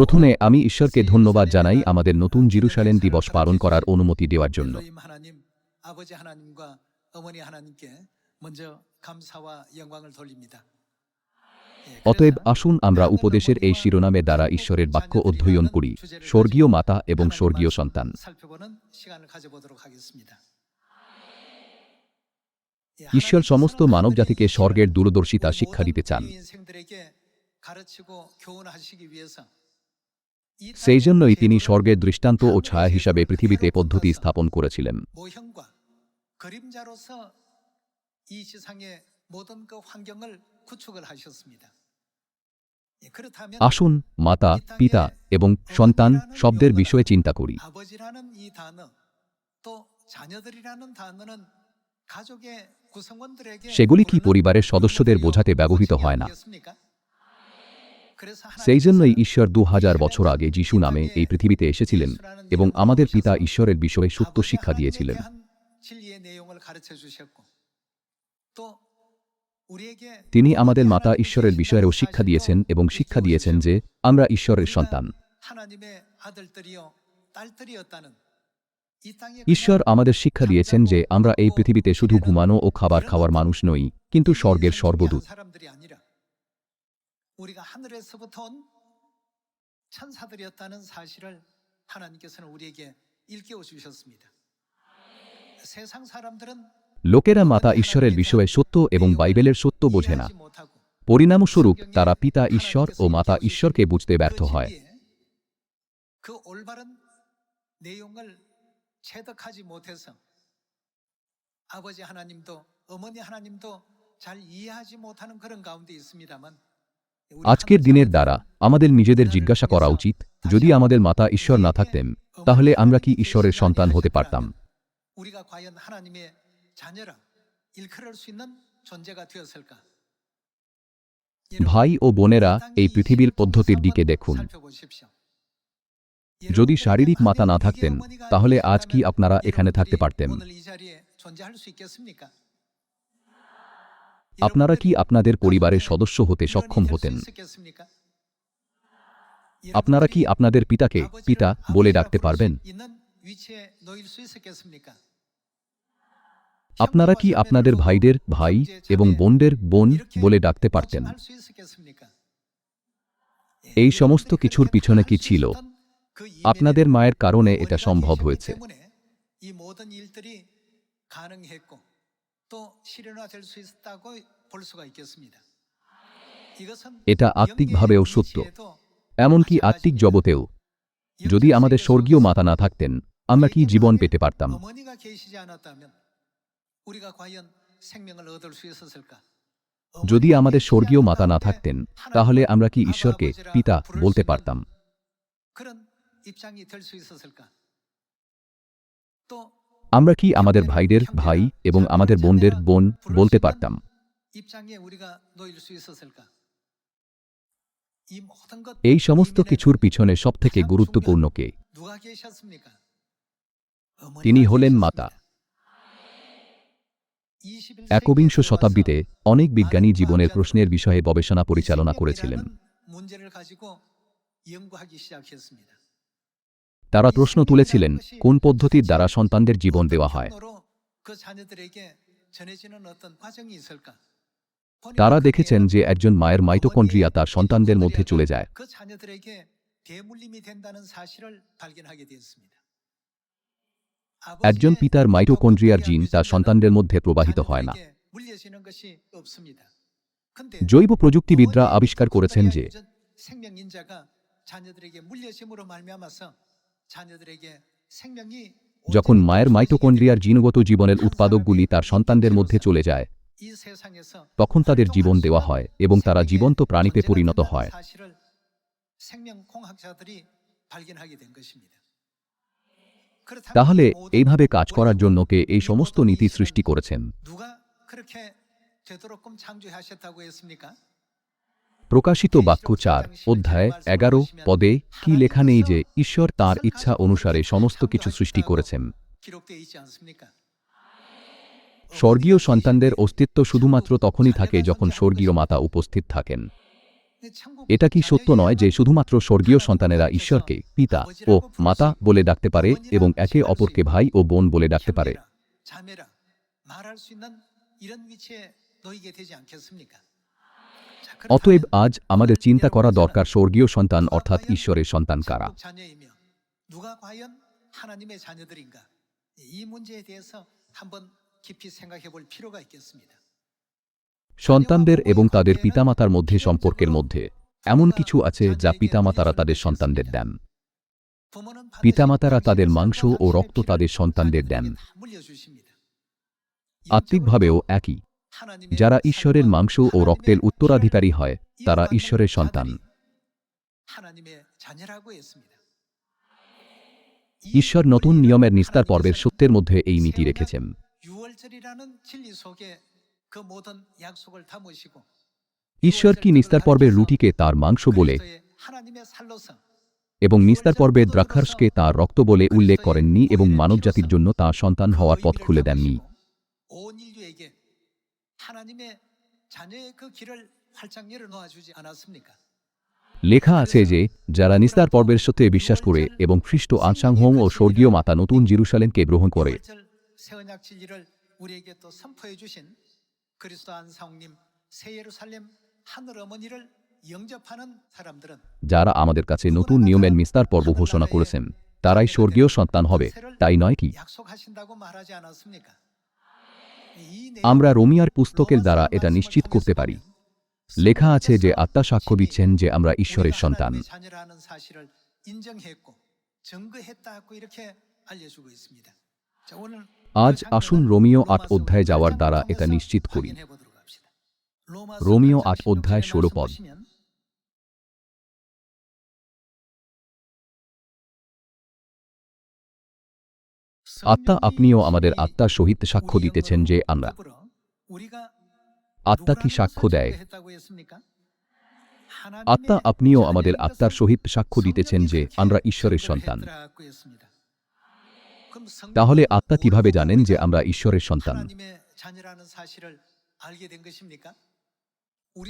প্রথমে আমি ঈশ্বরকে ধন্যবাদ জানাই আমাদের নতুন জিরুসালেন দিবস পালন করার অনুমতি দেওয়ার জন্য। অতএব আসুন আমরা উপদেশের এই শিরোনামে দ্বারা ঈশ্বরের বাক্য অধ্যয়ন করি। স্বর্গীয় মাতা এবং স্বর্গীয় সন্তান। ঈশ্বর সমস্ত মানবজাতিকে স্বর্গের দূরদর্শিতা শিক্ষা দিতে চান। সেই জন্যই তিনি স্বর্গের দৃষ্টান্ত ও ছায়া হিসাবে পৃথিবীতে পদ্ধতি স্থাপন করেছিলেন। আসুন মাতা পিতা এবং সন্তান শব্দের বিষয়ে চিন্তা করি। সেগুলি কি পরিবারের সদস্যদের বোঝাতে ব্যবহৃত হয় না? সেই জন্যই ঈশ্বর দু হাজার বছর আগে যিশু নামে এই পৃথিবীতে এসেছিলেন এবং আমাদের পিতা ঈশ্বরের বিষয়ে সত্য শিক্ষা দিয়েছিলেন। তিনি আমাদের মাতা ঈশ্বরের বিষয়েও শিক্ষা দিয়েছেন এবং শিক্ষা দিয়েছেন যে আমরা ঈশ্বরের সন্তান। ঈশ্বর আমাদের শিক্ষা দিয়েছেন যে আমরা এই পৃথিবীতে শুধু ঘুমানো ও খাবার খাওয়ার মানুষ নই, কিন্তু স্বর্গের সর্বদূত। 우리가 하늘에서부터 온 천사들이었다는 사실을 하나님께서는 우리에게 일깨워 주셨습니다. 세상 사람들은 লোকেরা মাতা ঈশ্বরের বিষয়ে সত্য এবং বাইবেলের সত্য বোঝে না 이해하지 못하고 পরিণামস্বরূপ তারা পিতা ঈশ্বর ও মাতা ঈশ্বরকে বুঝতে ব্যর্থ 그 হয় 진리에 그 올바른 내용을 체득하지 못해서 아버지 하나님도 어머니 하나님도 잘 이해하지 못하는 그런 가운데 있습니다만 우리 আজকের দিনের দ্বারা আমাদের নিজেদের জিজ্ঞাসা করা উচিত যদি আমাদের মাতা ঈশ্বর না থাকতেন তাহলে আমরা কি ঈশ্বরের সন্তান হতে পারতাম? ভাই ও বোনেরা এই পৃথিবীর পদ্ধতির দিকে দেখুন। যদি শারীরিক মাতা না থাকতেন তাহলে আজ কি আপনারা এখানে থাকতে পারতেন? আপনারা কি আপনাদের পরিবারের সদস্য হতে সক্ষম হতেন? আপনারা কি আপনাদের পিতাকে পিতা বলে ডাকতে পারবেন? আপনারা কি আপনাদের ভাইদের ভাই এবং বোনদের বোন বলে ডাকতে পারতেন? এই সমস্ত কিছুর পিছনে কি ছিল? আপনাদের মায়ের কারণে এটা সম্ভব হয়েছে। এটা আত্মিকভাবেও সত্য। এমনকি আত্মিক জগতেও। যদি আমাদের স্বর্গীয় মাতা না থাকতেন আমরা কি জীবন পেতে পারতাম? যদি আমাদের স্বর্গীয় মাতা না থাকতেন তাহলে আমরা কি ঈশ্বরকে পিতা বলতে পারতাম? আমরা কি আমাদের ভাইদের ভাই এবং আমাদের বোনদের বোন বলতে পারতাম? এই সমস্ত কিছুর পিছনে সবথেকে গুরুত্বপূর্ণ কে? তিনি হলেন মাতা। একবিংশ শতাব্দীতে অনেক বিজ্ঞানী জীবনের প্রশ্নের বিষয়ে গবেষণা পরিচালনা করেছিলেন। তারা প্রশ্ন তুলেছিলেন, কোন পদ্ধতির দ্বারা সন্তানদের জীবন দেওয়া হয়? তারা দেখেছেন যে একজন মায়ের মাইটোকন্ড্রিয়া তার সন্তানদের মধ্যে চলে যায়। একজন পিতার মাইটোকন্ড্রিয়ার জিন তার সন্তানদের মধ্যে প্রবাহিত হয় না। জৈব প্রযুক্তিবিদরা আবিষ্কার করেছেন যে যখন মায়ের মাইটোকন্ড্রিয়ার জিনগত জীবনের উৎপাদকগুলি তার সন্তানদের মধ্যে চলে যায় তখন তাদের জীবন দেওয়া হয় এবং তারা জীবন্ত প্রাণীতে পরিণত হয়। তাহলে এইভাবে কাজ করার জন্য কে এই সমস্ত নীতি সৃষ্টি করেছেন? প্রকাশিত বাক্য চার অধ্যায় এগারো, পদে কি লেখা নেই যে ঈশ্বর তার ইচ্ছা অনুসারে সমস্ত কিছু সৃষ্টি করেছেন। স্বর্গীয় সন্তানদের অস্তিত্ব শুধুমাত্র তখনই থাকে যখন স্বর্গীয় মাতা উপস্থিত থাকেন। এটা কি সত্য নয় যে শুধুমাত্র স্বর্গীয় সন্তানেরা ঈশ্বরকে পিতা ও মাতা বলে ডাকতে পারে এবং একে অপরকে ভাই ও বোন বলে ডাকতে পারে? অতএব আজ আমাদের চিন্তা করা দরকার স্বর্গীয় সন্তান অর্থাৎ ঈশ্বরের সন্তান কারা? সন্তানদের এবং তাদের পিতামাতার মধ্যে সম্পর্কের মধ্যে এমন কিছু আছে যা পিতামাতারা তাদের সন্তানদের দেন। পিতামাতারা তাদের মাংস ও রক্ত তাদের সন্তানদের দেন। আত্মিকভাবেও একই। যারা ঈশ্বরের মাংস ও রক্তের উত্তরাধিকারী হয় তারা ঈশ্বরের সন্তান ঈশ্বর নতুন নিয়মের নিস্তার পর্বের সত্যের মধ্যে এই নীতি রেখেছেন ঈশ্বর কি নিস্তার পর্বের রুটিকে তার মাংস বলে এবং নিস্তার পর্বের দ্রাক্ষার্সকে তার রক্ত বলে উল্লেখ করেননি এবং মানবজাতির জন্য তা সন্তান হওয়ার পথ খুলে দেননি 하나님의 자녀의 그 길을 활짝 열어놓아 주지 않았습니까? লেখা আছে যে যারা নিস্তার পর্বের সত্যে বিশ্বাস করে এবং খ্রিস্ট আনসাংহং ও স্বর্গীয় মাতা নতুন জিরুসালেমকে গ্রহণ করে 유월절 새 언약 진리를 우리에게 또 선포해 주신 그리스도 안사홍님 새 예루살렘 하늘 어머니를 영접하는 사람들은 যারা আমাদের কাছে নতুন নিয়মের নিস্তার পর্ব ঘোষণা করেছেন তারাই স্বর্গীয় সন্তান হবে তাই নয় কি আমরা রোমিয়ার পুস্তকের দ্বারা এটা নিশ্চিত করতে পারি। লেখা আছে যে আত্মা সাক্ষ্য দিচ্ছেন যে আমরা ঈশ্বরের সন্তান। আজ আসুন রোমিও আট অধ্যায় যাওয়ার দ্বারা এটা নিশ্চিত করি। রোমিও আট অধ্যায় ষোলো পদ। আত্মা আপনিও আমাদের আত্মার সহিত সাক্ষ্য দিতেছেন যে আমরা। আত্মা কি সাক্ষ্য দেয়? আত্মা আপনিও আমাদের আত্মার সহিত সাক্ষ্য দিতেছেন যে আমরা ঈশ্বরের সন্তান। তাহলে আত্মা কীভাবে জানেন যে আমরা ঈশ্বরের সন্তান?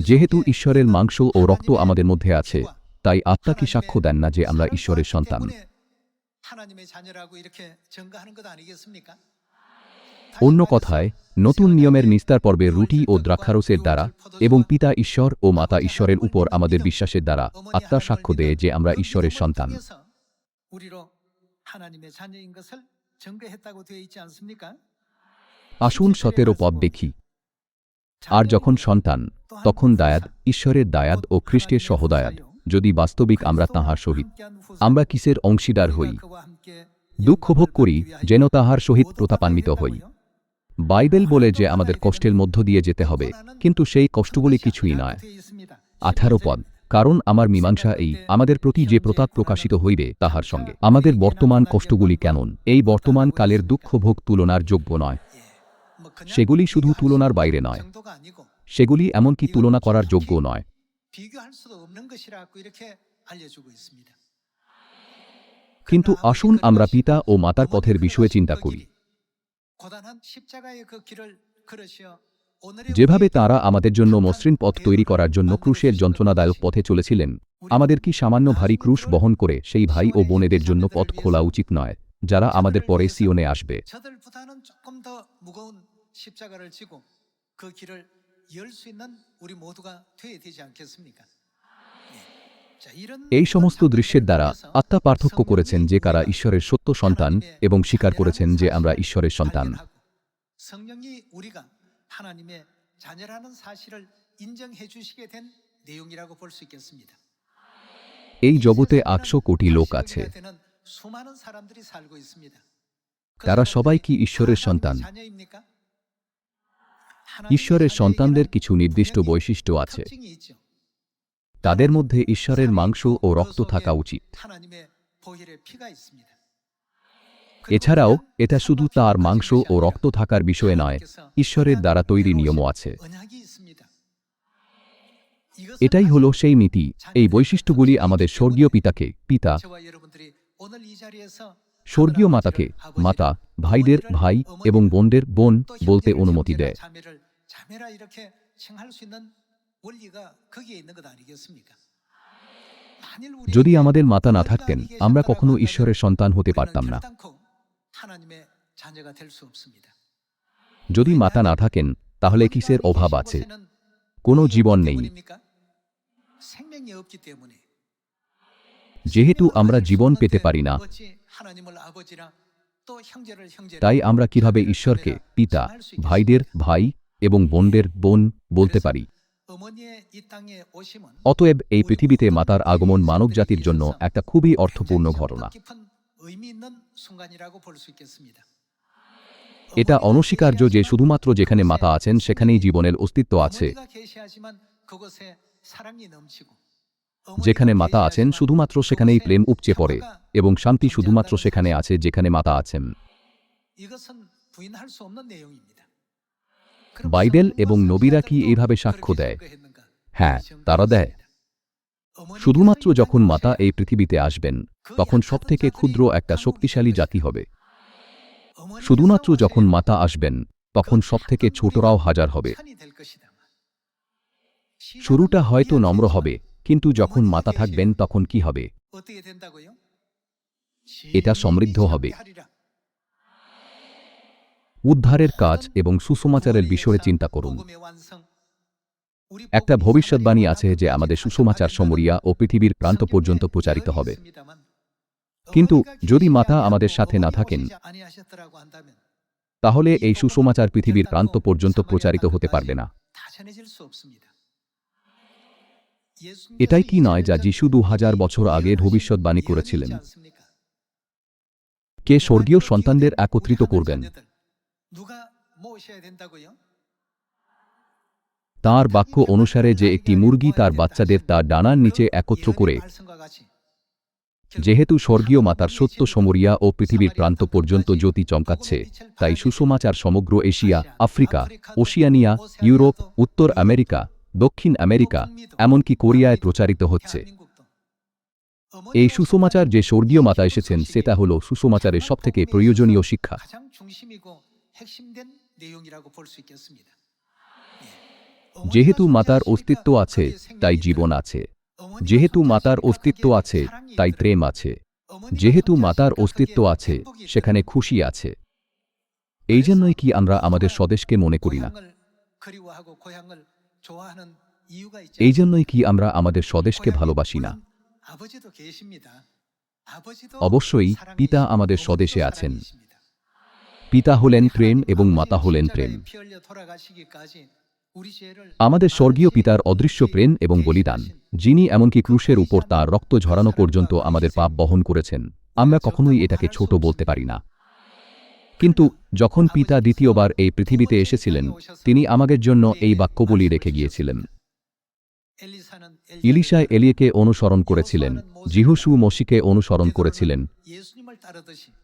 যেহেতু ঈশ্বরের মাংস ও রক্ত আমাদের মধ্যে আছে, তাই আত্মা কি সাক্ষ্য দেন না যে আমরা ঈশ্বরের সন্তান? অন্য কথায় নতুন নিয়মের নিস্তার পর্বে রুটি ও দ্রাক্ষারসের দ্বারা এবং পিতা ঈশ্বর ও মাতা ঈশ্বরের উপর আমাদের বিশ্বাসের দ্বারা আত্মা সাক্ষ্য দেয় যে আমরা ঈশ্বরের সন্তান। আসুন সতেরো পদ দেখি। আর যখন সন্তান তখন দায়াদ ঈশ্বরের দায়াদ ও খ্রিস্টের সহদায়াদ। যদি বাস্তবিক আমরা তাহার সহিত, আমরা কিসের অংশীদার হই? দুঃখ ভোগ করি যেন তাহার সহিত প্রতাপান্বিত হই। বাইবেল বলে যে আমাদের কষ্টের মধ্য দিয়ে যেতে হবে, কিন্তু সেই কষ্টগুলি কিছুই নয়। আঠারো পদ, কারণ আমার মীমাংসা এই, আমাদের প্রতি যে প্রতাপ প্রকাশিত হইবে তাহার সঙ্গে। আমাদের বর্তমান কষ্টগুলি কেমন? এই বর্তমান কালের দুঃখ ভোগ তুলনার যোগ্য নয়। সেগুলি শুধু তুলনার বাইরে নয়। সেগুলি এমনকি তুলনা করার যোগ্য নয়। 비교할 수도 없는 것이라고 이렇게 알려주고 있습니다. কিন্তু আসুন আমরা পিতা ও মাতার পথের বিষয়ে চিন্তা করি 고단한 십자가의 그 길을 걸으시어 오늘의 যেভাবে 우리에게 তাঁরা আমাদের জন্য মসৃণ পথ তৈরি করার জন্য ক্রুশের যন্ত্রণাদায়ক পথে চলেছিলেন আমাদের কি সামান্য ভারী ক্রুশ বহন করে সেই ভাই ও বোনেদের জন্য পথ খোলা উচিত নয় যারা আমাদের পরে সিওনে আসবে 저들보다는 조금 더 무거운 십자가를 지고 그 길을 열 수 있는 우리 모두가 되어야 되지 않겠습니까? 예. 자, 이런 এই সমস্ত দৃশ্যের দ্বারা 장면에서 আত্মা পার্থক্য করেছেন যে কারা ঈশ্বরের সত্য সন্তান এবং স্বীকার করেছেন যে আমরা ঈশ্বরের সন্তান 발견하고 성령이 우리가 하나님의 자녀라는 사실을 인정해 주시게 된 내용이라고 볼 수 있겠습니다. এই 이 জগতে 세상에는 একশো কোটি লোক 다시 আছে 우리가 되는 수많은 사람들이 살고 있습니다. 그 তারা 사람들이 সবাই কি ঈশ্বরের 다 সন্তান ঈশ্বরের সন্তানদের কিছু নির্দিষ্ট বৈশিষ্ট্য আছে। তাদের মধ্যে ঈশ্বরের মাংস ও রক্ত থাকা উচিত। এছাড়াও, এটা শুধু তার মাংস ও রক্ত থাকার বিষয়ে নয়, ঈশ্বরের দ্বারা তৈরি নিয়মও আছে। এটাই হলো সেই নীতি, এই বৈশিষ্ট্যগুলি আমাদের স্বর্গীয় পিতাকে, পিতা, স্বর্গীয় মাতাকে, মাতা, ভাইদের ভাই এবং বোনদের বোন বলতে অনুমতি দেয়। 자매를 자매라 이렇게 칭할 수 있는 원리가 거기에 있는 것 아니겠습니까? 만일 যদি 우리에게 আমাদের মাতা না 어떤 থাকতেন 아기 আমরা 계셨다라고 কখনো 한다면 ঈশ্বরের সন্তান হতে 우리는 পারতাম না 결단코 하나님의 자녀가 될 수 없습니다. যদি মাতা না থাকেন তাহলে কিসের 원리가 অভাব 계신 আছে 곳에는 কোনো 어디 জীবন 없기 নেই 때문입니까? 생명이 없기 때문에 যেহেতু 생명을 আমরা 가질 수 জীবন 없는데 পেতে পারি না 어찌 하나님을 아버지라 또 형제를 형제라 তাই আমরা কিভাবে ঈশ্বরকে পিতা 정할 수 ভাইদের 있겠습니까? ভাই এবং বোনদের বোন বলতে পারি। অতএব এই পৃথিবীতে মাতার আগমন মানব জাতির জন্য একটা খুবই অর্থপূর্ণ ঘটনা। এটা অনস্বীকার্য যে শুধুমাত্র যেখানে মাতা আছেন সেখানেই জীবনের অস্তিত্ব আছে। যেখানে মাতা আছেন শুধুমাত্র সেখানেই প্রেম উপচে পড়ে এবং শান্তি শুধুমাত্র সেখানে আছে যেখানে মাতা আছেন। বাইবেল এবং নবীরা কি এইভাবে সাক্ষ্য দেয়? হ্যাঁ তারা দেয়। শুধুমাত্র যখন মাতা এই পৃথিবীতে আসবেন, তখন সবথেকে ক্ষুদ্র একটা শক্তিশালী জাতি হবে। শুধুমাত্র যখন মাতা আসবেন, তখন সবথেকে ছোটরাও হাজার হবে। শুরুটা হয়তো নম্র হবে, কিন্তু যখন মাতা থাকবেন তখন কি হবে? এটা সমৃদ্ধ হবে। উদ্ধারের কাজ এবং সুসমাচারের বিষয়ে চিন্তা করুন। একটা ভবিষ্যৎবাণী আছে যে আমাদের সুসমাচার সমরিয়া ও পৃথিবীর প্রান্ত পর্যন্ত প্রচারিত হবে। কিন্তু যদি মাতা আমাদের সাথে না থাকেন, তাহলে এই সুসমাচার পৃথিবীর প্রান্ত পর্যন্ত প্রচারিত হতে পারবে না। এটাই কি নয় যা যিশু দু হাজার বছর আগে ভবিষ্যৎবাণী করেছিলেন? কে স্বর্গীয় সন্তানদের একত্রিত করবেন? তার বাক্য অনুসারে যে একটি মুরগি তার বাচ্চাদের তার ডানার নিচে একত্র করে যেহেতু স্বর্গীয় মাতার সত্য সমরিয়া ও পৃথিবীর প্রান্ত পর্যন্ত জ্যোতি চমকাচ্ছে তাই সুসমাচার সমগ্র এশিয়া আফ্রিকা ওশিয়ানিয়া ইউরোপ উত্তর আমেরিকা দক্ষিণ আমেরিকা এমনকি কোরিয়ায় প্রচারিত হচ্ছে। এই সুসমাচার যে স্বর্গীয় মাতা এসেছেন সেটা হল সুসমাচারের সবথেকে প্রয়োজনীয় শিক্ষা। যেহেতু মাতার অস্তিত্ব আছে তাই জীবন আছে। যেহেতু মাতার অস্তিত্ব আছে তাই প্রেম আছে। যেহেতু মাতার অস্তিত্ব আছে সেখানে খুশি আছে। এই জন্যই কি আমরা আমাদের স্বদেশকে মনে করি না? এই জন্যই কি আমরা আমাদের স্বদেশকে ভালোবাসি না? অবশ্যই পিতা আমাদের স্বদেশে আছেন। পিতা হলেন প্রেম এবং মাতা হলেন প্রেম। আমাদের স্বর্গীয় পিতার অদৃশ্য প্রেম এবং বলিদান, যিনি এমনকি ক্রুশের উপর তার রক্ত ঝরানো পর্যন্ত আমাদের পাপ বহন করেছেন। আমরা কখনোই এটাকে ছোট বলতে পারি না। কিন্তু যখন পিতা দ্বিতীয়বার এই পৃথিবীতে এসেছিলেন, তিনি আমাদের জন্য এই বাক্যবলি রেখে গিয়েছিলেন। ইলিশা এলিয়েকে অনুসরণ করেছিলেন জিহুসু মসিকে অনুসরণ করেছিলেন।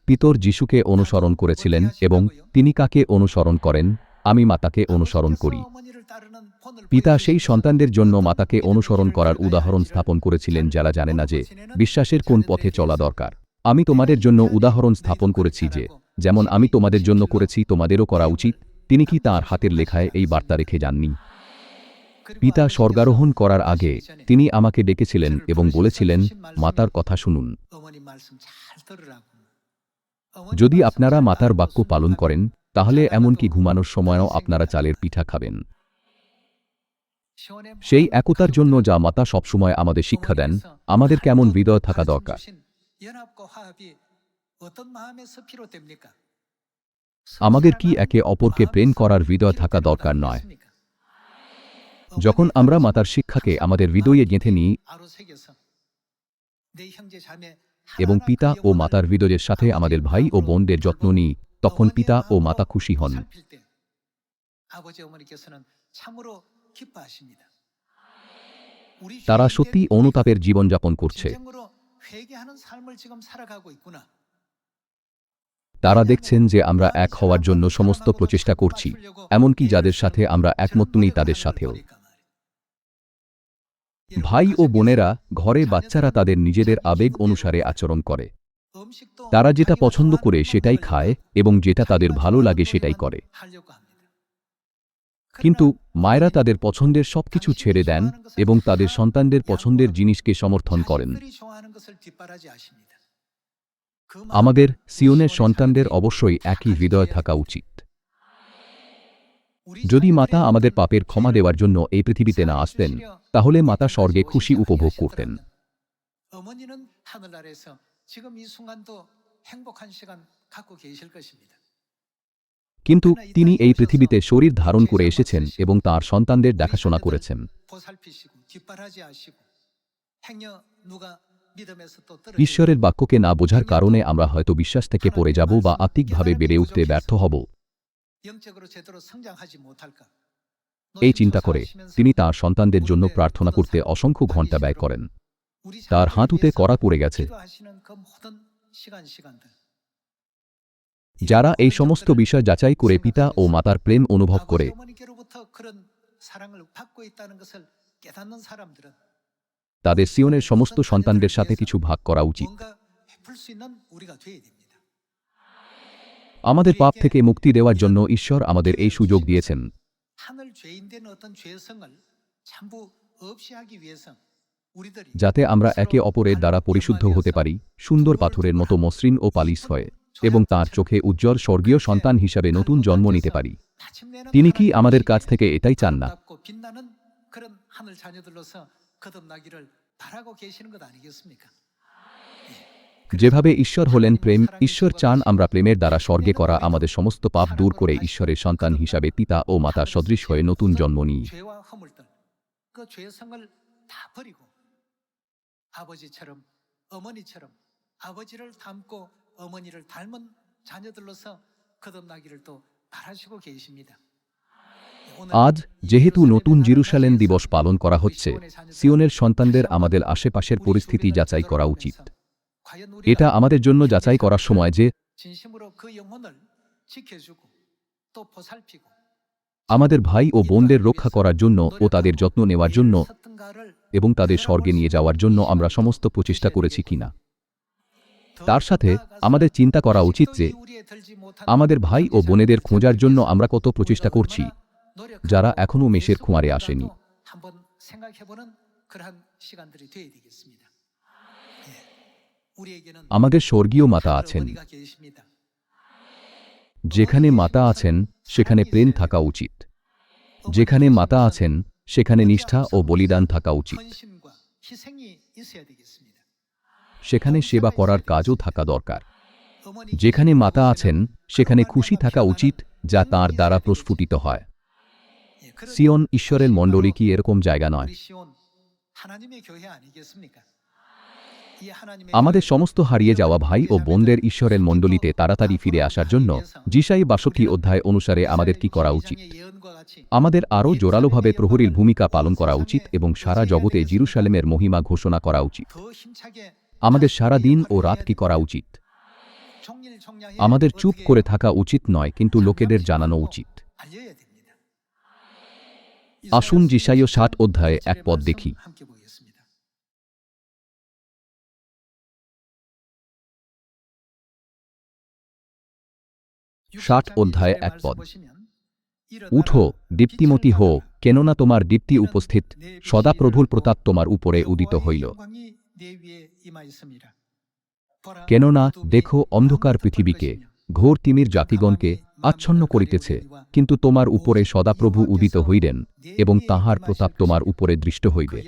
পিতর যিশুকে অনুসরণ করেছিলেন এবং তিনি কাকে অনুসরণ করেন? আমি মাতাকে অনুসরণ করি। পিতা সেই সন্তানদের জন্য মাতাকে অনুসরণ করার উদাহরণ স্থাপন করেছিলেন যারা জানে না যে বিশ্বাসের কোন পথে চলা দরকার। আমি তোমাদের জন্য উদাহরণ স্থাপন করেছি যে, যেমন আমি তোমাদের জন্য করেছি, তোমাদেরও করা উচিত। তিনি কি তার হাতের লেখায় এই বার্তা রেখে যাননি? পিতা স্বর্গারোহণ করার আগে তিনি আমাকে ডেকেছিলেন এবং বলেছিলেন, মাতার কথা শুনুন। যদি আপনারা মাতার বাক্য পালন করেন, তাহলে এমনকি ঘুমানোর সময়ও আপনারা চালের পিঠা খাবেন। সেই একতার জন্য যা মাতা সবসময় আমাদের শিক্ষা দেন, আমাদের কেমন হৃদয় থাকা দরকার। আমাদের কি একে অপরকে প্রেম করার হৃদয় থাকা দরকার নয়? যখন আমরা মাতার শিক্ষাকে আমাদের হৃদয়ে গেঁথে নিই এবং পিতা ও মাতার হৃদয়ের সাথে আমাদের ভাই ও বোনদের যত্ন নিই, তখন পিতা ও মাতা খুশি হন। তারা সত্যি অনুতাপের জীবনযাপন করছে। তারা দেখছেন যে আমরা এক হওয়ার জন্য সমস্ত প্রচেষ্টা করছি, এমনকি যাদের সাথে আমরা একমত নেই তাদের সাথেও। ভাই ও বোনেরা, ঘরে বাচ্চারা তাদের নিজেদের আবেগ অনুসারে আচরণ করে। তারা যেটা পছন্দ করে সেটাই খায় এবং যেটা তাদের ভালো লাগে সেটাই করে। কিন্তু মায়েরা তাদের পছন্দের সবকিছু ছেড়ে দেন এবং তাদের সন্তানদের পছন্দের জিনিসকে সমর্থন করেন। আমাদের সিওনের সন্তানদের অবশ্যই একই হৃদয় থাকা উচিত। যদি মাতা আমাদের পাপের ক্ষমা দেওয়ার জন্য এই পৃথিবীতে না আসতেন তাহলে মাতা স্বর্গে খুশি উপভোগ করতেন। কিন্তু তিনি এই পৃথিবীতে শরীর ধারণ করে এসেছেন এবং তার সন্তানদের দেখাশোনা করেছেন। ঈশ্বরের বাক্যকে না বোঝার কারণে আমরা হয়তো বিশ্বাস থেকে পড়ে যাব বা আত্মিকভাবে বেড়ে উঠতে ব্যর্থ হব। এই চিন্তা করে তিনি তার সন্তানদের জন্য প্রার্থনা করতে অসংখ্য ঘণ্টা ব্যয় করেন। তার হাঁটুতে করা পড়ে গেছে। যারা এই সমস্ত বিষয় যাচাই করে পিতা ও মাতার প্রেম অনুভব করে। তাদের সিওনের সমস্ত সন্তানদের সাথে কিছু ভাগ করা উচিত। আমাদের পাপ থেকে মুক্তি দেওয়ার জন্য ঈশ্বর আমাদের এই সুযোগ দিয়েছেন 하늘 죄인 된 어떤 죄성을 전부 없이 하기 위해서 우리들이 যাতে আমরা একে অপরের দ্বারা পরিশুদ্ধ হতে পারি সুন্দর পাথরের মতো মসৃণ ও পালিশ হয়ে এবং তার চোখে উজ্জ্বল স্বর্গীয় সন্তান হিসাবে নতুন জন্ম নিতে পারি 마침내는 তিনি কি 하나님의 আমাদের কাছ থেকে এটাই চান না 아름답고 빛나는 그런 하늘 자녀들로서 거듭나기를 바라고 계시는 것 아니겠습니까? যেভাবে ঈশ্বর হলেন প্রেম ঈশ্বর চান আমরা প্রেমের দ্বারা স্বর্গে করা আমাদের সমস্ত পাপ দূর করে ঈশ্বরের সন্তান হিসাবে পিতা ও মাতার সদৃশ হয়ে নতুন জন্ম নিই 죄와 허물들 그 죄성을 다 버리고 아버지처럼 어머니처럼 아버지를 닮고 어머니를 닮은 자녀들로서 거듭나기를 또 바라시고 계십니다. 오늘 আজ যেহেতু নতুন জিরুসালেম দিবস পালন করা হচ্ছে সিওনের সন্তানদের আমাদের আশেপাশের পরিস্থিতি যাচাই করা উচিত 과연 এটা আমাদের জন্য যাচাই করার সময় যে আমাদের ভাই ও বোনদের রক্ষা করার জন্য ও তাদের যত্ন নেওয়ার জন্য এবং তাদের স্বর্গে নিয়ে যাওয়ার জন্য আমরা সমস্ত প্রচেষ্টা করেছি কিনা। তার সাথে আমাদের চিন্তা করা উচিত যে আমাদের ভাই ও বোনেদের খোঁজার জন্য আমরা কত প্রচেষ্টা করছি যারা এখনও মেষের খুঁয়ারে আসেনি। আমাদের স্বর্গীয় মাতা আছেন। যেখানে মাতা আছেন সেখানে প্রেম থাকা উচিত। যেখানে মাতা আছেন সেখানে নিষ্ঠা ও বলিদান থাকা উচিত। সেখানে সেবা করার কাজও থাকা দরকার। যেখানে মাতা আছেন সেখানে খুশি থাকা উচিত যা তার দ্বারা প্রস্ফুটিত হয়। সিয়ন ঈশ্বরের মণ্ডলী কি এরকম জায়গা নয়? আমাদের সমস্ত হারিয়ে যাওয়া ভাই ও বোনদের ঈশ্বরের মণ্ডলীতে তাড়াতাড়ি ফিরে আসার জন্য জিসাই বাষট্টি অধ্যায় অনুসারে আমাদের কি করা উচিত? আমাদের আরও জোরালোভাবে প্রহরীর ভূমিকা পালন করা উচিত এবং সারা জগতে জিরুসালেমের মহিমা ঘোষণা করা উচিত। আমাদের সারা দিন ও রাত কি করা উচিত? আমাদের চুপ করে থাকা উচিত নয়, কিন্তু লোকেদের জানানো উচিত। আসুন জিসাইও ষাট অধ্যায়ে এক পদ দেখি। ষাট অধ্যায় এক পদ। উঠো, দীপ্তিমতী হো, কেননা তোমার দীপ্তি উপস্থিত সদা প্রভুর প্রতাপ তোমার উপরে উদিত হইল। কেননা দেখো অন্ধকার পৃথিবীকে, ঘোর তিমির জাতিগণকে আচ্ছন্ন করিতেছে, কিন্তু তোমার উপরে সদাপ্রভু উদিত হইলেন এবং তাহার প্রতাপ তোমার উপরে দৃষ্ট হইবে।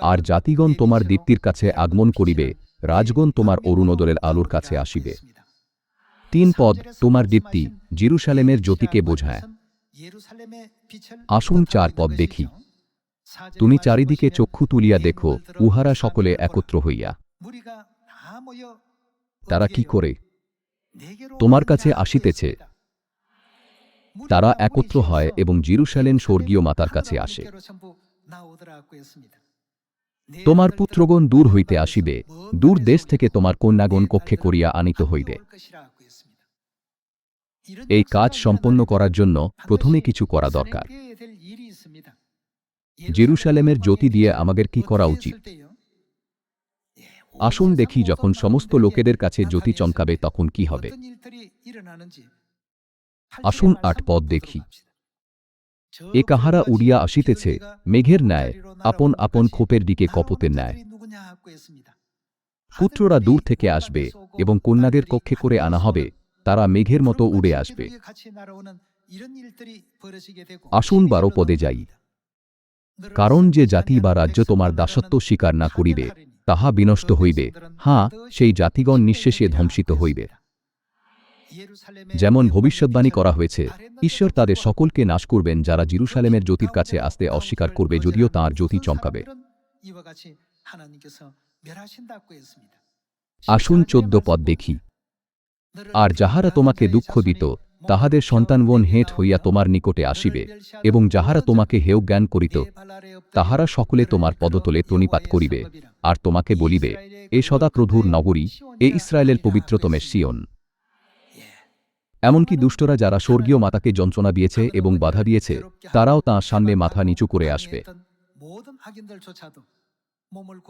আর জাতিগণ তোমার দীপ্তির কাছে আগমন করিবে রাজগণ তোমার অরুণোদরের আলোর কাছে আসিবে। তিন পদ তোমার দীপ্তি জিরুসালেমের জ্যোতিকে বোঝায়। আসুন চার পদ দেখি। তুমি চারিদিকে চক্ষু তুলিয়া দেখো, উহারা সকলে একত্র হইয়া। তারা কি করে? তোমার কাছে আসিতেছে। তারা একত্র হয় এবং জিরুসালেম স্বর্গীয় মাতার কাছে আসে। তোমার পুত্রগণ দূর হইতে আসিবে, দূর দেশ থেকে তোমার কন্যাগণ কক্ষে করিয়া আনিত হইবে। এই কাজ সম্পন্ন করার জন্য প্রথমে কিছু করা দরকার। জেরুসালেমের জ্যোতি দিয়ে আমাদের কি করা উচিত? আসুন দেখি যখন সমস্ত লোকেদের কাছে জ্যোতি চমকাবে তখন কি হবে। আসুন আট পদ দেখি। এ কাহারা উড়িয়া আসিতেছে, মেঘের ন্যায়, আপন আপন খোপের দিকে কপতের ন্যায়। পুত্ররা দূর থেকে আসবে এবং কন্যাদের কক্ষে করে আনা হবে, তারা মেঘের মতো উড়ে আসবে। আসুন বারো পদে যাই। কারণ যে জাতি বা রাজ্য তোমার দাসত্ব স্বীকার না করিবে, তাহা বিনষ্ট হইবে। হাঁ, সেই জাতিগণ নিঃশেষে ধ্বংসিত হইবে। যেমন ভবিষ্যৎবাণী করা হয়েছে ঈশ্বর তাদের সকলকে নাশ করবেন যারা জিরুসালেমের জ্যোতির কাছে আসতে অস্বীকার করবে যদিও তাঁর জ্যোতি চমকাবে। আসুন চোদ্দ পদ দেখি। আর যাহারা তোমাকে দুঃখ দিত তাহাদের সন্তানগণ হেঁট হইয়া তোমার নিকটে আসিবে এবং যাহারা তোমাকে হেয় জ্ঞান করিত তাহারা সকলে তোমার পদতলে প্রণিপাত করিবে আর তোমাকে বলিবে এ সদাপ্রভুর নগরী এ ইসরায়েলের পবিত্রতমের সিয়ন। এমনকি দুষ্টরা যারা স্বর্গীয় মাতাকে যন্ত্রণা দিয়েছে এবং বাধা দিয়েছে, তারাও তাঁর সামনে মাথা নিচু করে আসবে।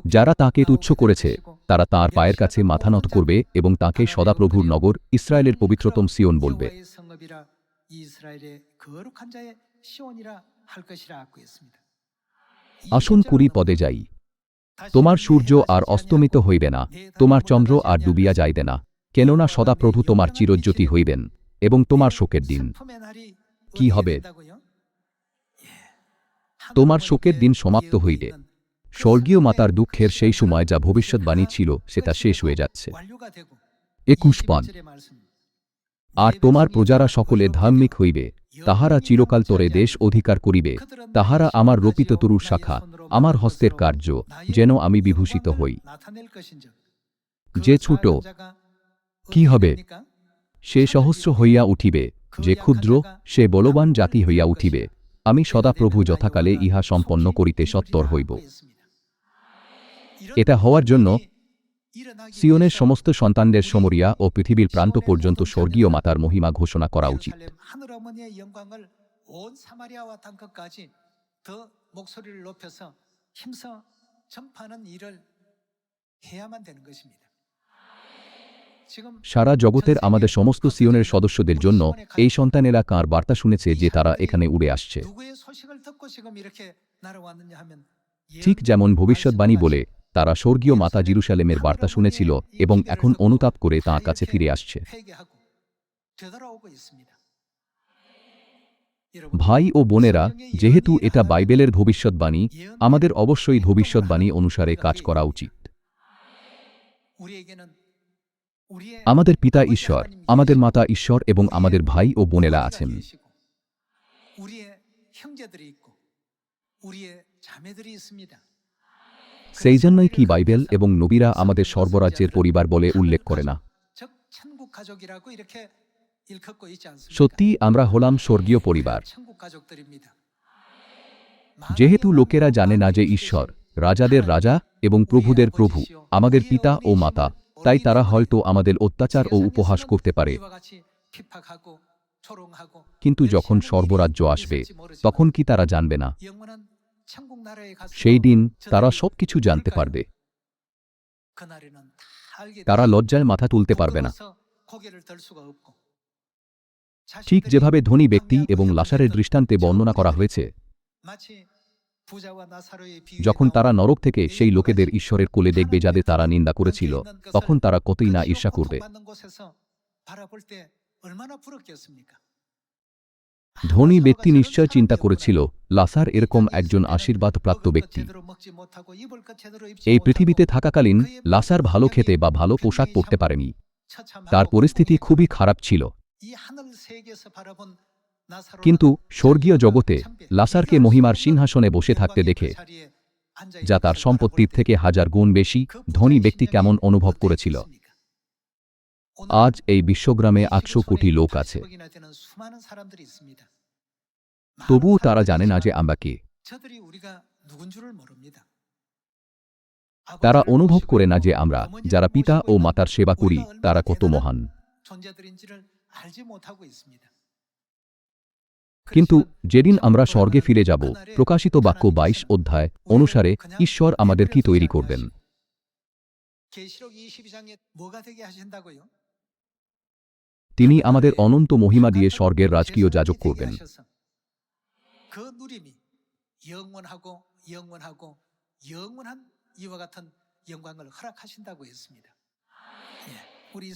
যারা তাকে তুচ্ছ করেছে, তারা তাঁর পায়ের কাছে মাথা নত করবে এবং তাকে সদাপ্রভুর নগর, ইসরায়েলের পবিত্রতম সিয়ন বলবে। আসুন কুড়ি পদে যাই। তোমার সূর্য আর অস্তমিত হইবে না, তোমার চন্দ্র আর ডুবিয়া যাইবে না, কেননা সদাপ্রভু তোমার চিরজ্যোতি হইবেন। এবং তোমার শোকের দিন। কি হবে? তোমার শোকের দিন সমাপ্ত হইবে স্বর্গীয় মাতার দুঃখের সেই সময় যা ভবিষ্যৎবাণী ছিল, সেটা শেষ হয়ে যাচ্ছে। একুশ পদ আর তোমার প্রজারা সকলে ধার্মিক হইবে। তাহারা চিরকাল তরে দেশ অধিকার করিবে। তাহারা আমার রোপিত তরুর শাখা, আমার হস্তের কার্য, যেন আমি বিভূষিত হই। যে ছোট, কি হবে? সে সহস্র হইয়া উঠিবে যে ক্ষুদ্র সে বলবান জাতি হইয়া উঠিবে আমি সদাপ্রভু যথাকালে ইহা সম্পন্ন করিতে সত্তর হইব এটা হওয়ার জন্য সিয়নের সমস্ত সন্তানদের সমরিয়া ও পৃথিবীর প্রান্ত পর্যন্ত স্বর্গীয় মাতার মহিমা ঘোষণা করা উচিত 하늘 어머니의 영광을 온 사마리아와 땅끝까지 더 목소리를 높여서 힘써 전파하는 일을 해야만 되는 것입니다. সারা জগতের আমাদের সমস্ত সিয়নের সদস্যদের জন্য এই সন্তানেরা কার বার্তা শুনেছে যে তারা এখানে উড়ে আসছে? ঠিক যেমন ভবিষ্যৎবাণী বলে, তারা স্বর্গীয় মাতা জিরুসালেমের বার্তা শুনেছিল এবং এখন অনুতাপ করে তাঁর কাছে ফিরে আসছে। ভাই ও বোনেরা, যেহেতু এটা বাইবেলের ভবিষ্যৎবাণী, আমাদের অবশ্যই ভবিষ্যৎবাণী অনুসারে কাজ করা উচিত। আমাদের পিতা ঈশ্বর, আমাদের মাতা ঈশ্বর এবং আমাদের ভাই ও বোনেরা আছেন। সেই জন্যই কি বাইবেল এবং নবীরা আমাদের সর্বরাজ্যের পরিবার বলে উল্লেখ করে না? সত্যি আমরা হলাম স্বর্গীয় পরিবার। যেহেতু লোকেরা জানে না যে ঈশ্বর, রাজাদের রাজা এবং প্রভুদের প্রভু, আমাদের পিতা ও মাতা। তাই তারা হয়তো আমাদের অত্যাচার ও উপহাস করতে পারে। কিন্তু যখন সর্বরাজ্য আসবে তখন কি তারা জানবে না? সেই দিন তারা সব কিছু জানতে পারবে। তারা লজ্জায় মাথা তুলতে পারবে না। ঠিক যেভাবে ধনী ব্যক্তি এবং লাসারের দৃষ্টান্তে বর্ণনা করা হয়েছে যখন তারা নরক থেকে সেই লোকেদের ঈশ্বরের কোলে দেখবে যাদের তারা নিন্দা করেছিল তখন তারা কতই না ঈর্ষা করবে ধনী ব্যক্তি নিশ্চয় চিন্তা করেছিল লাসার এরকম একজন আশীর্বাদ প্রাপ্ত ব্যক্তি এই পৃথিবীতে থাকাকালীন লাসার ভালো খেতে বা ভালো পোশাক পরতে পারেনি তার পরিস্থিতি খুবই খারাপ ছিল কিন্তু স্বর্গীয় জগতে লাসারকে মহিমার সিংহাসনে বসে থাকতে দেখে, যা তার সম্পত্তির থেকে হাজার গুণ বেশি ধনী ব্যক্তি কেমন অনুভব করেছিল। আজ এই বিশ্বগ্রামে একশো কোটি লোক আছে। তবুও তারা জানে না যে আমরা কে। তারা অনুভব করে না যে আমরা, যারা পিতা ও মাতার সেবা করি, তারা কত মহান। কিন্তু যেদিন আমরা স্বর্গে ফিরে যাব, প্রকাশিত বাক্য ২২ অধ্যায় অনুসারে ঈশ্বর আমাদের কি তৈরি করবেন? তিনি আমাদের অনন্ত মহিমা দিয়ে স্বর্গের রাজকীয় যাজক করবেন।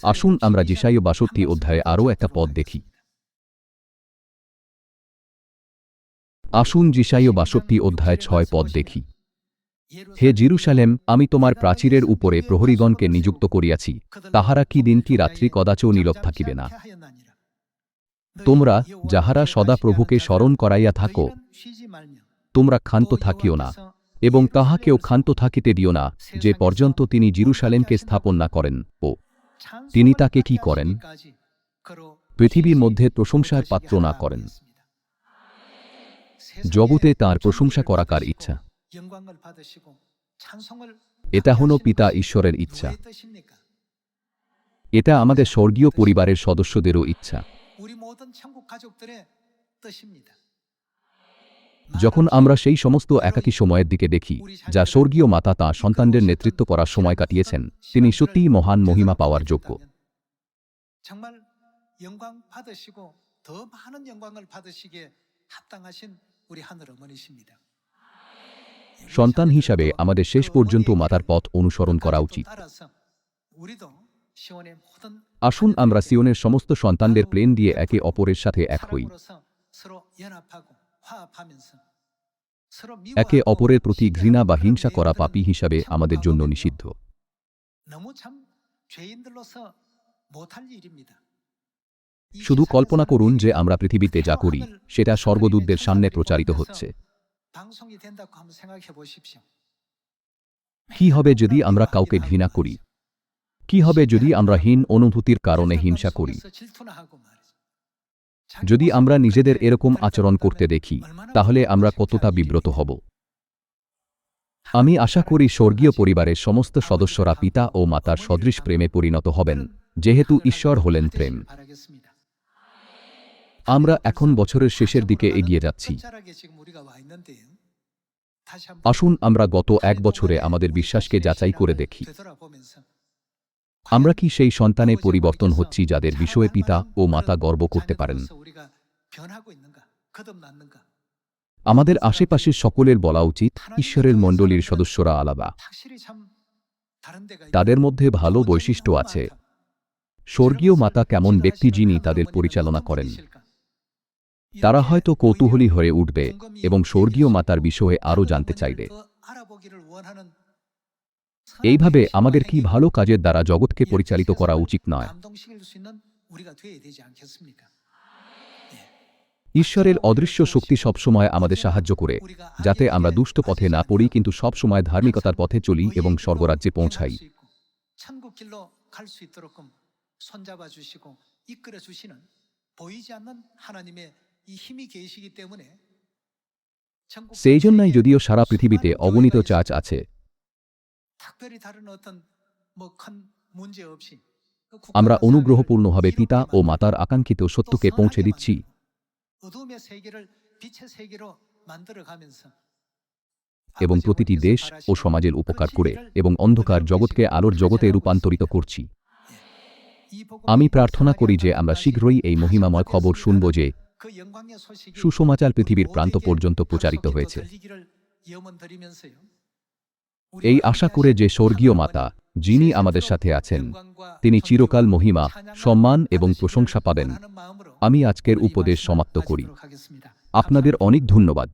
আসুন আমরা জিসাই বাষট্টি অধ্যায়ে আরও একটা পদ দেখি। আসুন যিশায় বাষট্টি অধ্যায় ছয় পদ দেখি। হে জিরুসালেম, আমি তোমার প্রাচীরের উপরে প্রহরীগণকে নিযুক্ত করিয়াছি। তাহারা কি দিন কি রাত্রি কদাচও নীরব থাকিবে না। তোমরা যাহারা সদা প্রভুকে স্মরণ করাইয়া থাকো, তোমরা ক্ষান্ত থাকিও না এবং তাহাকেও ক্ষান্ত থাকিতে দিও না যে পর্যন্ত তিনি জিরুসালেমকে স্থাপন না করেন, ও তিনি তাকে কি করেন? পৃথিবীর মধ্যে প্রশংসার পাত্র না করেন। জগতে তার প্রশংসা করা কার ইচ্ছা এটা হল পিতা ঈশ্বরের ইচ্ছা এটা আমাদের স্বর্গীয় পরিবারের সদস্যদেরও ইচ্ছা 우리 모든 천국 가족들의 뜻입니다. যখন আমরা সেই সমস্ত একাকী সময়ের দিকে দেখি যা স্বর্গীয় মাতা তাঁর সন্তানদের নেতৃত্ব করার সময় কাটিয়েছেন তিনি সত্যিই মহান মহিমা পাওয়ার যোগ্য 정말 영광 받으시고 더 많은 영광을 받으시기에 합당하신 সন্তান হিসাবে আমাদের শেষ পর্যন্ত মাতার পথ অনুসরণ করা উচিত। আসুন আমরা সিওনের সমস্ত সন্তানদের প্লেন দিয়ে একে অপরের সাথে এক হই। একে অপরের প্রতি ঘৃণা বা হিংসা করা পাপি হিসাবে আমাদের জন্য নিষিদ্ধ। শুধু কল্পনা করুন যে আমরা পৃথিবীতে যা করি, সেটা সর্বদূতদের সামনে প্রচারিত হচ্ছে। কি হবে যদি আমরা কাউকে ঘৃণা করি? কি হবে যদি আমরা হীন অনুভূতির কারণে হিংসা করি? যদি আমরা নিজেদের এরকম আচরণ করতে দেখি, তাহলে আমরা কতটা বিব্রত হব? আমি আশা করি স্বর্গীয় পরিবারের সমস্ত সদস্যরা পিতা ও মাতার সদৃশ প্রেমে পরিণত হবেন, যেহেতু ঈশ্বর হলেন প্রেম। আমরা এখন বছরের শেষের দিকে এগিয়ে যাচ্ছি। আসুন আমরা গত এক বছরে আমাদের বিশ্বাসকে যাচাই করে দেখি। আমরা কি সেই সন্তানে পরিবর্তন হচ্ছি যাদের বিষয়ে পিতা ও মাতা গর্ব করতে পারেন? আমাদের আশেপাশের সকলের বলা উচিত, ঈশ্বরের মণ্ডলীর সদস্যরা আলাদা। তাদের মধ্যে ভালো বৈশিষ্ট্য আছে। স্বর্গীয় মাতা কেমন ব্যক্তি যিনি তাদের পরিচালনা করেন? তারা হয়তো কৌতূহলী হয়ে উঠবে এবং স্বর্গীয় মাতার বিষয়ে আরও জানতে চাইবে এইভাবে আমাদের কি ভালো কাজের দ্বারা জগৎকে পরিচালিত করা উচিত নয় ঈশ্বরের অদৃশ্য শক্তি সবসময় আমাদের সাহায্য করে যাতে আমরা দুষ্ট পথে না পড়ি কিন্তু সবসময় ধার্মিকতার পথে চলি এবং স্বর্গরাজ্যে পৌঁছাই 천국 길로 갈 수 있도록끔 손잡아 주시고 이끌어 주시는 보이지 않는 하나님의 সেই জন্যই যদিও সারা পৃথিবীতে অগণিত চার্চ আছে। আমরা অনুগ্রহপূর্ণভাবে পিতা ও মাতার আকাঙ্ক্ষিত সত্যকে পৌঁছে দিচ্ছি। এবং প্রতিটি দেশ ও সমাজের উপকার করে এবং অন্ধকার জগৎকে আলোর জগতে রূপান্তরিত করছি। আমি প্রার্থনা করি যে আমরা শীঘ্রই এই মহিমাময় খবর শুনব যে সুসমাচার পৃথিবীর প্রান্ত পর্যন্ত প্রচারিত হয়েছে। এই আশা করে যে স্বর্গীয় মাতা যিনি আমাদের সাথে আছেন তিনি চিরকাল মহিমা সম্মান এবং প্রশংসা পাবেন। আমি আজকের উপদেশ সমাপ্ত করি। আপনাদের অনেক ধন্যবাদ।